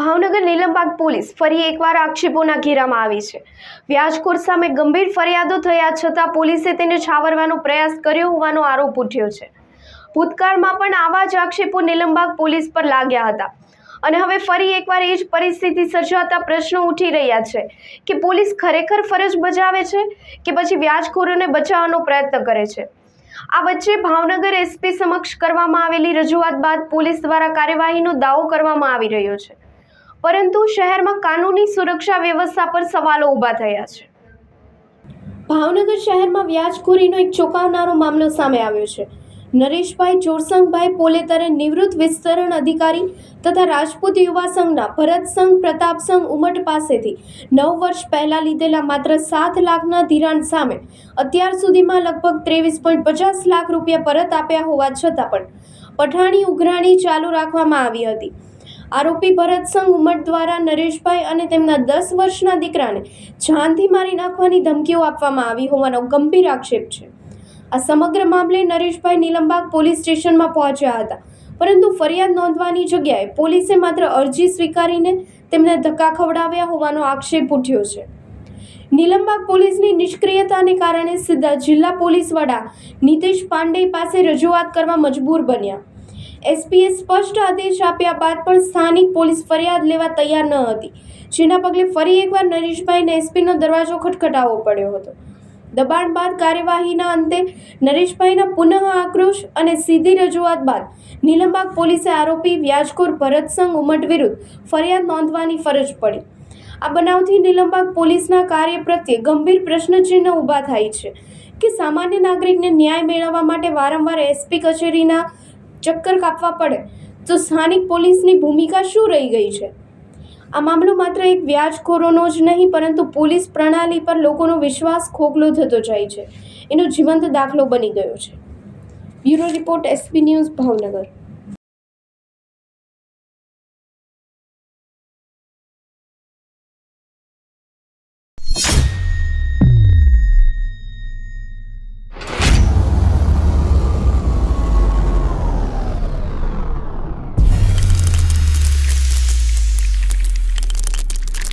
Bhavnagar Nilambag police ફરી એકવાર આક્ષેપોના ઘેરામાં આવી છે. વ્યાજખોર સામે ગંભીર ફરિયાદો થયા છતાં પોલીસે તેને છાવરવાનો પ્રયાસ કર્યો હોવાનો આરોપ ઉઠ્યો છે. ભૂતકાળમાં પણ આવા જ આક્ષેપો નીલમબાગ પોલીસ પર લાગ્યા હતા. અને હવે ફરી એકવાર એ જ પરિસ્થિતિ સર્જાતા પ્રશ્નો ઉઠી રહ્યા છે કે પોલીસ ખરેખર ફરજ બજાવે છે કે પછી વ્યાજખોરોને બચાવવાનો પ્રયત્ન કરે છે? આ વચ્ચે ભાવનગર એસપી સમક્ષ કરવામાં આવેલી રજૂઆત બાદ પોલીસ દ્વારા કાર્યવાહીનો દાવો કરવામાં આવી રહ્યો છે. પરંતુ શહેરમાં કાનૂની સુરક્ષા વ્યવસ્થા પર સવાલો ઊભા થયા છે. ભાવનગર શહેરમાં વ્યાજખોરીનો એક ચોંકાવનારો મામલો સામે આવ્યો છે. નરેશભાઈ જોરસંગભાઈ પોલેતરે નિવૃત્ત વિસ્તરણ અધિકારી તથા રાજપૂત યુવા સંઘના ભરત સંઘ, પ્રતાપ ઉમટ પાસેથી નવ વર્ષ પહેલાં લીધેલા માત્ર સાત લાખના ધિરાણ સામે અત્યાર સુધીમાં લગભગ ત્રેવીસ પોઈન્ટ પચાસ લાખ રૂપિયા પરત આપ્યા હોવા છતાં પણ પઠાણી ઉઘરાણી ચાલુ રાખવામાં આવી હતી. આરોપી ભરત સંઘ ઉમટ દ્વારા નરેશભાઈ અને તેમના દસ વર્ષના દીકરાને જાનથી મારી નાખવાની ધમકીઓ આપવામાં આવી હોવાનો ગંભીર આક્ષેપ છે. આ સમગ્ર મામલે નરેશભાઈ નીલમબાગ પોલીસ સ્ટેશનમાં પહોંચ્યા હતા. પરંતુ ફરિયાદ નોંધવાની જગ્યાએ પોલીસે માત્ર અરજી સ્વીકારીને તેમને ધક્કા ખવડાવ્યા હોવાનો આક્ષેપ ઉઠ્યો છે. નીલમબાગ પોલીસની નિષ્ક્રિયતાને કારણે સીધા જિલ્લા પોલીસ વડા નીતિશ પાંડે પાસે રજૂઆત કરવા મજબૂર બન્યા. એસપીએ સ્પષ્ટ આદેશ આપ્યા બાદ પણ સ્થાનિક પોલીસ ફરિયાદ લેવા તૈયાર ન હતી. જેના પગલે ફરી એકવાર નરેશભાઈને એસપીનો દરવાજો ખટખટાવવો પડ્યો હતો. દબાણ બાદ કાર્યવાહીના અંતે નરેશભાઈના પુનઃ આક્રોશ અને સીધી રજૂઆત બાદ નીલમબાગ પોલીસે આરોપી વ્યાજખોર ભરતસંગ ઉમટ વિરુદ્ધ ફરિયાદ નોંધવાની ફરજ પડી. આ બનાવથી નીલમબાગ પોલીસના કાર્ય પ્રત્યે ગંભીર પ્રશ્નચિહ્ન ઊભા થાય છે કે સામાન્ય નાગરિકને ન્યાય મેળવવા માટે વારંવાર એસપી કચેરીના ચક્કર કાપવા પડે, તો સ્થાનિક પોલીસની ભૂમિકા શું રહી ગઈ છે? આ મામલો માત્ર એક વ્યાજખોરોનો જ નહીં, પરંતુ પોલીસ પ્રણાલી પર લોકોનો વિશ્વાસ ખોખલો થતો જાય છે. એનો જીવંત દાખલો બની ગયો છે. Bureau report SP news Bhavnagar.